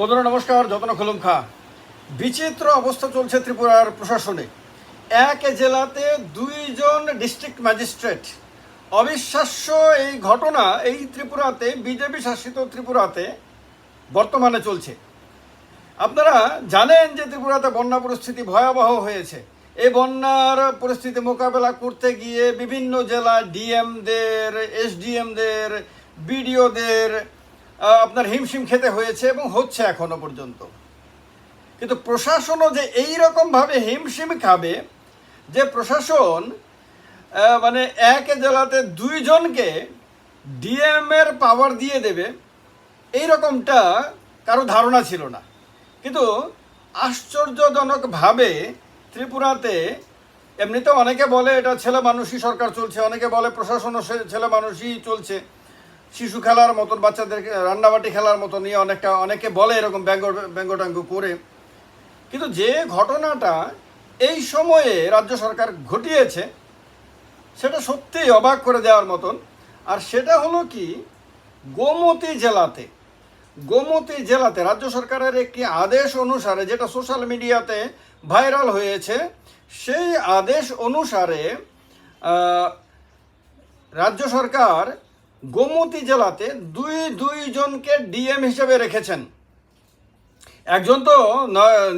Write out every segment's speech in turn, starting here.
বন্ধুরা, নমস্কার, যতন খুলুম খা। বিচিত্র অবস্থা চলছে ত্রিপুরার প্রশাসনে। এক জেলাতে দুইজন ডিস্ট্রিক্ট ম্যাজিস্ট্রেট অবিশ্বাস্য এই ঘটনা এই ত্রিপুরাতে, বিজেপি শাসিত ত্রিপুরাতে বর্তমানে চলছে। আপনারা জানেন যে ত্রিপুরাতে বন্যা পরিস্থিতি ভয়াবহ হয়েছে। এই বন্যার পরিস্থিতি মোকাবেলা করতে গিয়ে বিভিন্ন জেলা ডিএমদের এসডিএমদের বিডিওদের আপনার হিমশিম খেতে হয়েছে এবং হচ্ছে এখনও পর্যন্ত। কিন্তু প্রশাসনও যে এই রকমভাবে হিমশিম খাবে, যে প্রশাসন মানে এক জেলাতে দুইজনকে ডিএম এর পাওয়ার দিয়ে দেবে এই রকমটা কারও ধারণা ছিল না। কিন্তু আশ্চর্যজনকভাবে ত্রিপুরাতে এমনিতে অনেকে বলে এটা ছেলে মানুষই সরকার চলছে, অনেকে বলে প্রশাসনও ছেলে মানুষই চলছে। শিশু খেলার মতন, বাচ্চাদের রান্নাবাটি খেলার মতো নিয়ে অনেকটা, অনেকে বলে এরকম ব্যঙ্গ, ব্যঙ্গটাঙ্গ করে। কিন্তু যে ঘটনাটা এই সময়ে রাজ্য সরকার ঘটিয়েছে, সেটা সত্যিই অবাক করে দেওয়ার মতন। আর সেটা হলো কি, গোমতী জেলাতে গোমতী জেলাতে রাজ্য সরকারের একটি আদেশ অনুসারে, যেটা সোশ্যাল মিডিয়াতে ভাইরাল হয়েছে, সেই আদেশ অনুসারে রাজ্য সরকার গোমতী জেলাতে দুই দুইজনকে ডিএম হিসেবে রেখেছেন। একজন তো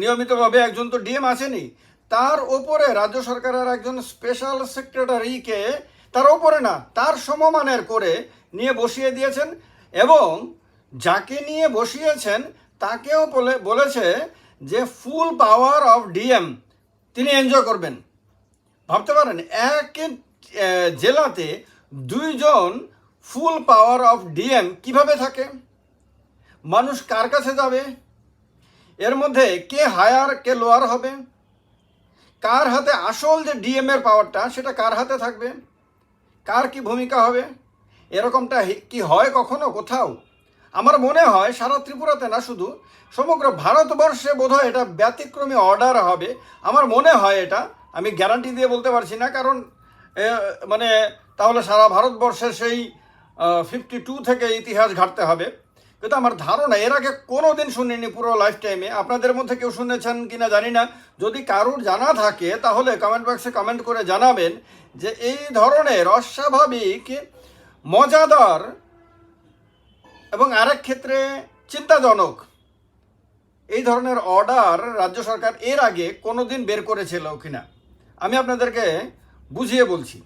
নিয়মিতভাবে একজন তো ডিএম আসেনি। তার ওপরে রাজ্য সরকারের একজন স্পেশাল সেক্রেটারিকে তার ওপরে না, তার সমমানের করে নিয়ে বসিয়ে দিয়েছেন এবং যাকে নিয়ে বসিয়েছেন তাকেও বলে বলেছে যে ফুল পাওয়ার অফ ডিএম, তিনি এনজয় করবেন। ভাবতে পারেন, এক জেলাতে দুইজন ফুল পাওয়ার অফ ডিএম কীভাবে থাকে? মানুষ কার কাছে যাবে? এর মধ্যে কে হায়ার, কে লোয়ার হবে? কার হাতে আসল যে ডিএম এর পাওয়ারটা, সেটা কার হাতে থাকবে? কার কি ভূমিকা হবে? এরকমটা কি হয় কখনো কোথাও? আমার মনে হয় সারা ত্রিপুরাতে না শুধু, সমগ্র ভারতবর্ষে বোধহয় এটা ব্যতিক্রমী অর্ডার হবে। আমার মনে হয় এটা, আমি গ্যারান্টি দিয়ে বলতে পারছি না, কারণ মানে তাহলে সারা ভারতবর্ষের সেই ফিফটি টু থেকে ইতিহাস ঘাটতে হবে। কিন্তু আমার ধারণা, এর আগে কোনো দিন শুনিনি পুরো লাইফ টাইমে আপনাদের মধ্যে কেউ শুনেছেন কিনা জানি না। যদি কারুর জানা থাকে, তাহলে কমেন্ট বক্সে কমেন্ট করে জানাবেন যে এই ধরনের অস্বাভাবিক, মজাদার এবং আরেক ক্ষেত্রে চিন্তাজনক এই ধরনের অর্ডার রাজ্য সরকার এর আগে কোনো দিন বের করেছিল কিনা। আমি আপনাদেরকে বুঝিয়ে বলছি।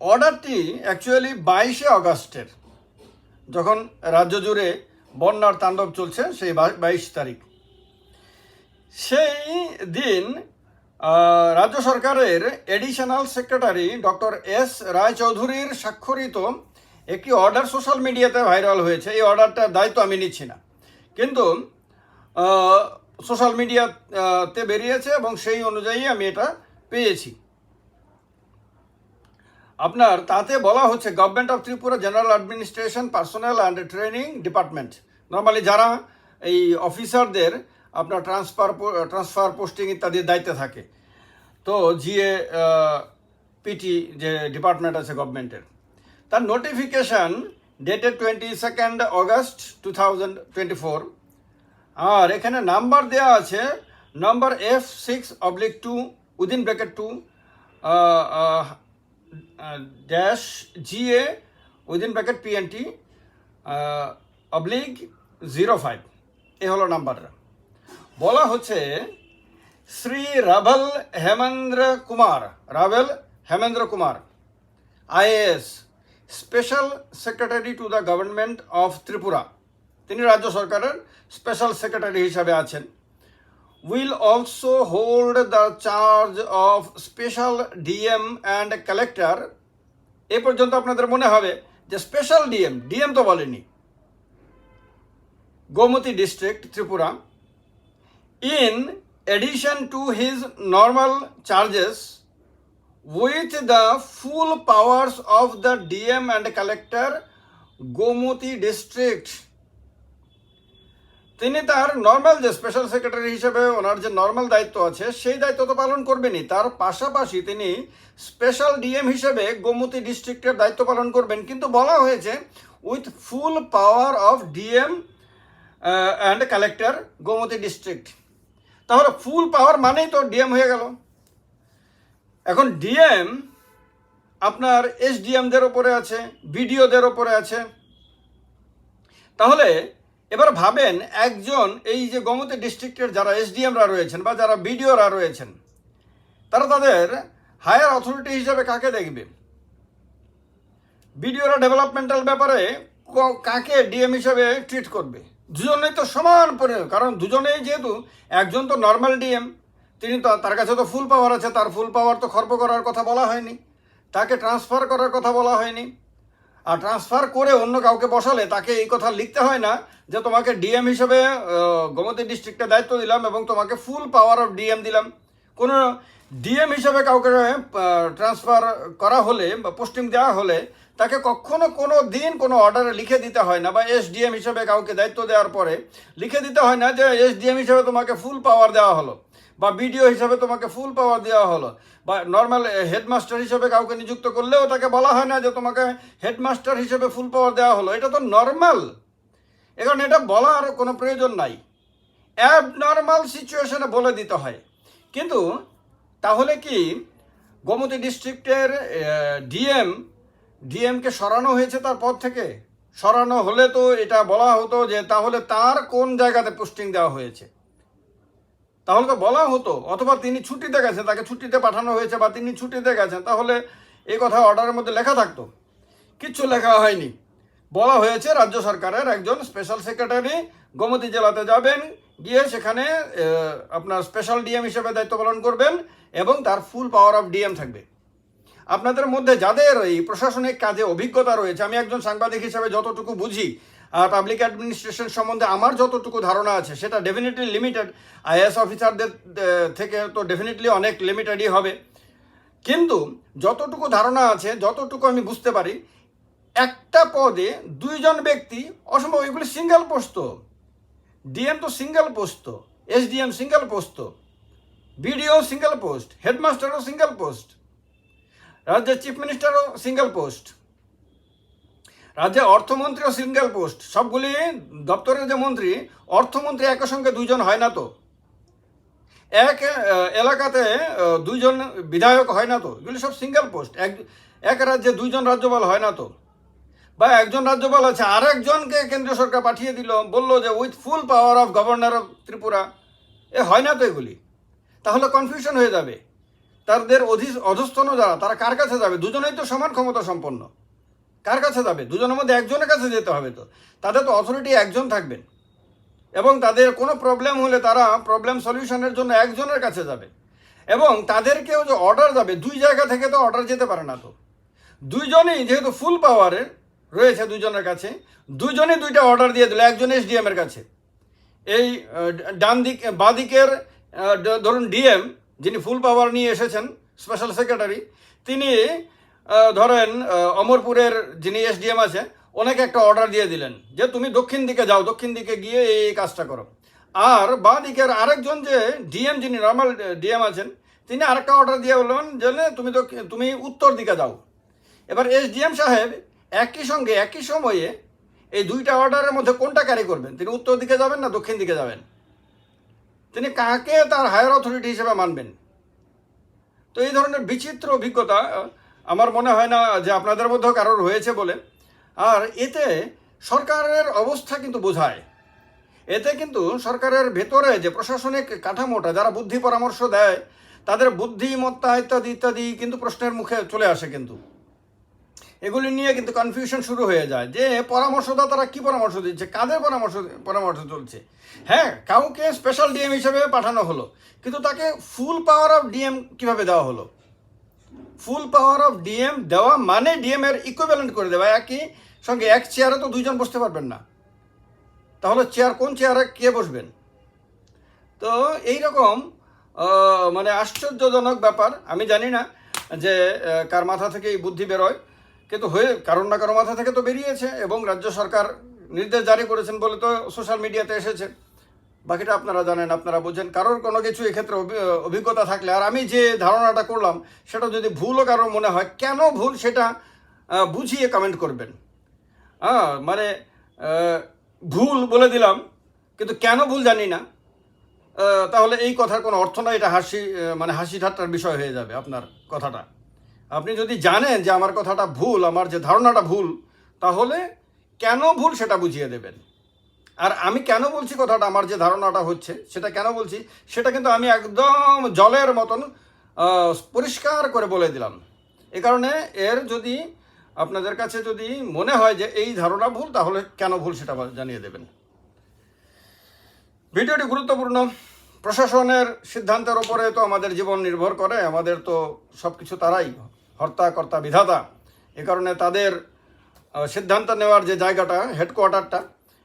অর্ডারটি অ্যাকচুয়ালি বাইশে অগাস্টের, যখন রাজ্য জুড়ে বন্যার তাণ্ডব চলছে সেই বাইশ তারিখ। সেই দিন রাজ্য সরকারের এডিশনাল সেক্রেটারি ডক্টর এস রায়চৌধুরীর স্বাক্ষরিত একটি অর্ডার সোশ্যাল মিডিয়াতে ভাইরাল হয়েছে। এই অর্ডারটার দায়িত্ব আমি নিচ্ছি না। কিন্তু সোশ্যাল মিডিয়াতে বেরিয়েছে এবং সেই অনুযায়ী আমি এটা পেয়েছি। আপনার, তাতে বলা হচ্ছে government of Tripura general administration personnel and training department normally যারা এই অফিসারদের আপনার ট্রান্সফার ট্রান্সফার পোস্টিং ইত্যাদির দায়িত্বে থাকে। তো জিএ পিটি যে ডিপার্টমেন্ট আছে গভর্নমেন্টের তার notification dated twenty second August two thousand twenty four আর এখানে নাম্বার দেওয়া আছে number F six oblique two within bracket two dash GA within bracket PNT oblique zero five এ হলো নাম্বারটা বলা হচ্ছে Shri Raval Hemendra Kumar, Raval Hemendra Kumar, IAS special secretary to the government of Tripura. তিনি রাজ্য সরকারের special secretary হিসাবে আছেন। will also hold the charge of special DM and collector এ পর্যন্ত আপনাদের মনে হবে যে স্পেশাল ডিএম ডিএম তো বলেনি Gomati district Tripura in addition to his normal charges with the full powers of the DM and collector Gomoti district তিনি তার normal যে স্পেশাল সেক্রেটারি হিসেবে ওনার যে নর্মাল দায়িত্ব আছে, সেই দায়িত্ব তো পালন করবেনই। তার পাশাপাশি তিনি স্পেশাল ডিএম হিসেবে গোমতী ডিস্ট্রিক্টের দায়িত্ব পালন করবেন। কিন্তু বলা হয়েছে with full power of DM and collector Gomati district তাহলে ফুল পাওয়ার মানেই তো ডিএম হয়ে গেল। এখন ডিএম আপনার এসডিএমদের ওপরে আছে বিডিওদের ওপরে আছে। তাহলে এবার ভাবেন একজন, এই যে গোমতী ডিস্ট্রিক্টের যারা এসডিএমরা রয়েছেন বা যারা বিডিওরা রয়েছেন, তারা তাদের হায়ার অথরিটি হিসাবে কাকে দেখবে? বিডিওরা ডেভেলপমেন্টাল ব্যাপারে কাকে ডিএম হিসাবে ট্রিট করবে? দুজনেই তো সমান পরে কারণ দুজনেই যেহেতু একজন তো নর্মাল ডিএম তিনি তো, তার কাছে তো ফুল পাওয়ার আছে, তার ফুল পাওয়ার তো খর্ব করার কথা বলা হয়নি, তাকে ট্রান্সফার করার কথা বলা হয়নি। আর ট্রান্সফার করে অন্য কাউকে বসালে তাকে এই কথা লিখতে হয় না যে তোমাকে ডিএম হিসেবে গোমতী ডিস্ট্রিক্টে দায়িত্ব দিলাম এবং তোমাকে ফুল পাওয়ার অফ ডিএম দিলাম। কোনো ডিএম হিসেবে কাউকে ট্রান্সফার করা হলে বা পোস্টিং দেওয়া হলে তাকে কখনো কোনো দিন কোনো অর্ডারে লিখে দিতে হয় না বা এসডিএম হিসেবে কাউকে দায়িত্ব দেওয়ার পরে লিখে দিতে হয় না যে এসডিএম হিসেবে তোমাকে ফুল পাওয়ার দেওয়া হলো। বা বিডিও হিসাবে তোমাকে ফুল পাওয়ার দেওয়া হলো। বা নর্মাল হেডমাস্টার হিসেবে কাউকে নিযুক্ত করলেও তাকে বলা হয় না যে তোমাকে হেডমাস্টার হিসেবে ফুল পাওয়ার দেওয়া হলো। এটা তো নর্মাল এখন এটা বলার কোনো প্রয়োজন নাই। অ্যাবনর্মাল সিচুয়েশনে বলে দিতে হয়। কিন্তু তাহলে কি গোমতী ডিস্ট্রিক্টের ডিএম ডিএমকে সরানো হয়েছে তার পদ থেকে? সরানো হলে তো এটা বলা হতো যে তাহলে তার কোন জায়গাতে পোস্টিং দেওয়া হয়েছে? তাহলে তো বলা হতো, অথবা তিনি ছুটিতে গেছেন, তাকে ছুটিতে পাঠানো হয়েছে বা তিনি ছুটিতে গেছেন, তাহলে এই কথা অর্ডারের মধ্যে লেখা থাকতো। কিচ্ছু লেখা হয়নি। বলা হয়েছে রাজ্য সরকারের একজন স্পেশাল সেক্রেটারি গোমতী জেলাতে যাবেন, গিয়ে সেখানে আপনার স্পেশাল ডিএম হিসেবে দায়িত্ব পালন করবেন এবং তার ফুল পাওয়ার অফ ডিএম থাকবে। আপনাদের মধ্যে যাদের এই প্রশাসনিক কাজে অভিজ্ঞতা রয়েছে, আমি একজন সাংবাদিক হিসেবে যতটুকু বুঝি পাবলিক অ্যাডমিনিস্ট্রেশন সম্বন্ধে আমার যতটুকু ধারণা আছে, সেটা ডেফিনেটলি লিমিটেড আইএস অফিসারদের থেকে তো ডেফিনেটলি অনেক লিমিটেডই হবে। কিন্তু যতটুকু ধারণা আছে, যতটুকু আমি বুঝতে পারি, একটা পদে দুইজন ব্যক্তি, অসম্ভব, এগুলি সিঙ্গেল পোস্ত ডিএম তো সিঙ্গেল পোস্ট তো এসডিএম সিঙ্গেল পোস্ট তো বিডিও সিঙ্গেল পোস্ট হেডমাস্টারও সিঙ্গেল পোস্ট রাজ্যের চিফ মিনিস্টারও সিঙ্গেল পোস্ট রাজ্যের অর্থমন্ত্রীও সিঙ্গেল পোস্ট, সবগুলি দপ্তরের যে মন্ত্রী, অর্থমন্ত্রী একই সঙ্গে দুইজন হয় না তো? এক এলাকাতে দুইজন বিধায়ক হয় না তো? এগুলি সব সিঙ্গেল পোস্ট, এক এক রাজ্যে দুইজন রাজ্যপাল হয় না তো? বা একজন রাজ্যপাল আছে, আরেকজনকে কেন্দ্রীয় সরকার পাঠিয়ে দিল, বলল যে with full power of governor of Tripura, এ হয় না তো এগুলি? তাহলে কনফিউশন হয়ে যাবে। তাদের অধি অধস্থন যারা, তারা কার কাছে যাবে? দুজনেই তো সমান ক্ষমতা সম্পন্ন। কার কাছে যাবে? দুজনের মধ্যে একজনের কাছে যেতে হবে তো। তাদের তো অথরিটি একজন থাকবেন এবং তাদের কোনো প্রবলেম হলে তারা প্রবলেম সলিউশনের জন্য একজনের কাছে যাবে। এবং তাদেরকেও যে অর্ডার যাবে, দুই জায়গা থেকে তো অর্ডার যেতে পারে না তো। দুইজনেই যেহেতু ফুল পাওয়ারে রয়েছে দুজনের কাছে, দুইজনেই দুইটা অর্ডার দিয়ে দিল, একজন এসডিএম এর কাছে। এই ডান দিক, বাঁ দিকের ধরুন ডিএম যিনি ফুল পাওয়ার নিয়ে এসেছেন স্পেশাল সেক্রেটারি তিনি ধরেন অমরপুরের যিনি এসডিএম আছে, ওনাকে একটা অর্ডার দিয়ে দিলেন যে তুমি দক্ষিণ দিকে যাও, দক্ষিণ দিকে গিয়ে এই কাজটা করো। আর বাঁ দিকের আরেকজন যে ডিএম যিনি নর্মাল ডিএম আছেন, তিনি আরেকটা অর্ডার দিয়ে বললেন যে তুমি তুমি উত্তর দিকে যাও। এবার এসডিএম সাহেব একই সঙ্গে, একই সময়ে এই দুইটা অর্ডারের মধ্যে কোনটা ক্যারি করবেন? তিনি উত্তর দিকে যাবেন না দক্ষিণ দিকে যাবেন? তিনি কাকে তার হায়ার অথরিটি হিসেবে মানবেন? তো এই ধরনের বিচিত্র অভিজ্ঞতা আমার মনে হয় না যে আপনাদের মধ্যেও কারোর হয়েছে বলে। আর এতে সরকারের অবস্থা কিন্তু বোঝায়। এতে কিন্তু সরকারের ভেতরে যে প্রশাসনিক কাঠামোটা, যারা বুদ্ধি পরামর্শ দেয়, তাদের বুদ্ধিমত্তা ইত্যাদি ইত্যাদি কিন্তু প্রশ্নের মুখে চলে আসে কিন্তু। এগুলি নিয়ে কিন্তু কনফিউশন শুরু হয়ে যায় যে পরামর্শদাতারা কি পরামর্শ দিচ্ছে, কাদের পরামর্শ পরামর্শ চলছে। হ্যাঁ কাউকে স্পেশাল ডিএম হিসেবে পাঠানো হলো, কিন্তু তাকে ফুল পাওয়ার অফ ডিএম কীভাবে দেওয়া হলো? ফুল পাওয়ার অফ ডিএম দেওয়া মানে ডিএম এর ইকুইভ্যালেন্ট করে দেওয়া একই সঙ্গে এক চেয়ারে তো দুইজন বসতে পারবেন না। তাহলে চেয়ার কোন চেয়ারে কে বসবেন? তো এই রকম মানে আশ্চর্যজনক ব্যাপার। আমি জানি না যে কার মাথা থেকে এই বুদ্ধি বেরোয়। কিন্তু হয়ে কারণ না কারও মাথা থেকে তো বেরিয়েছে এবং রাজ্য সরকার নির্দেশ জারি করেছেন বলে তো সোশ্যাল মিডিয়াতে এসেছে। বাকিটা আপনারা জানেন, আপনারা বোঝেন। কারোর কোনো কিছু এক্ষেত্রে অভিজ্ঞতা থাকলে, আর আমি যে ধারণাটা করলাম, সেটা যদি ভুলও কারোর মনে হয়, কেন ভুল সেটা বুঝিয়ে কমেন্ট করবেন। হ্যাঁ মানে ভুল বলে দিলাম, কিন্তু কেন ভুল জানি না। তাহলে এই কথার কোনো অর্থ নয়, এটা হাসি মানে হাসি ঠাট্টার বিষয় হয়ে যাবে আপনার কথাটা। আপনি যদি জানেন যে আমার কথাটা ভুল, আমার যে ধারণাটা ভুল, তাহলে কেন ভুল সেটা বুঝিয়ে দেবেন? আর আমি কেন বলছি কথাটা, আমার যে ধারণাটা হচ্ছে, সেটা কেন বলছি, সেটা কিন্তু আমি একদম জলের মতন পরিষ্কার করে বলে দিলাম। এ কারণে এর যদি আপনাদের কাছে যদি মনে হয় যে এই ধারণা ভুল, তাহলে কেন ভুল সেটা জানিয়ে দেবেন। ভিডিওটি গুরুত্বপূর্ণ। প্রশাসনের সিদ্ধান্তের ওপরে তো আমাদের জীবন নির্ভর করে, আমাদের তো সব কিছু তারাই হর্তা কর্তা বিধাতা এ কারণে তাদের সিদ্ধান্ত নেওয়ার যে জায়গাটা হেডকোয়ার্টারটা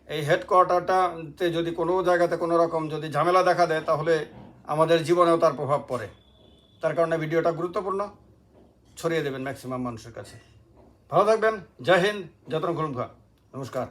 এই হেডকোয়ার্টারটাতে যদি কোনো জায়গাতে কোনো রকম যদি ঝামেলা দেখা দেয়, তাহলে আমাদের জীবনেও তার প্রভাব পড়ে। তার কারণে ভিডিওটা গুরুত্বপূর্ণ। ছড়িয়ে দেবেন ম্যাক্সিমাম মানুষের কাছে। ভালো থাকবেন। জয় হিন্দ। যত্ন খুলুমখা নমস্কার।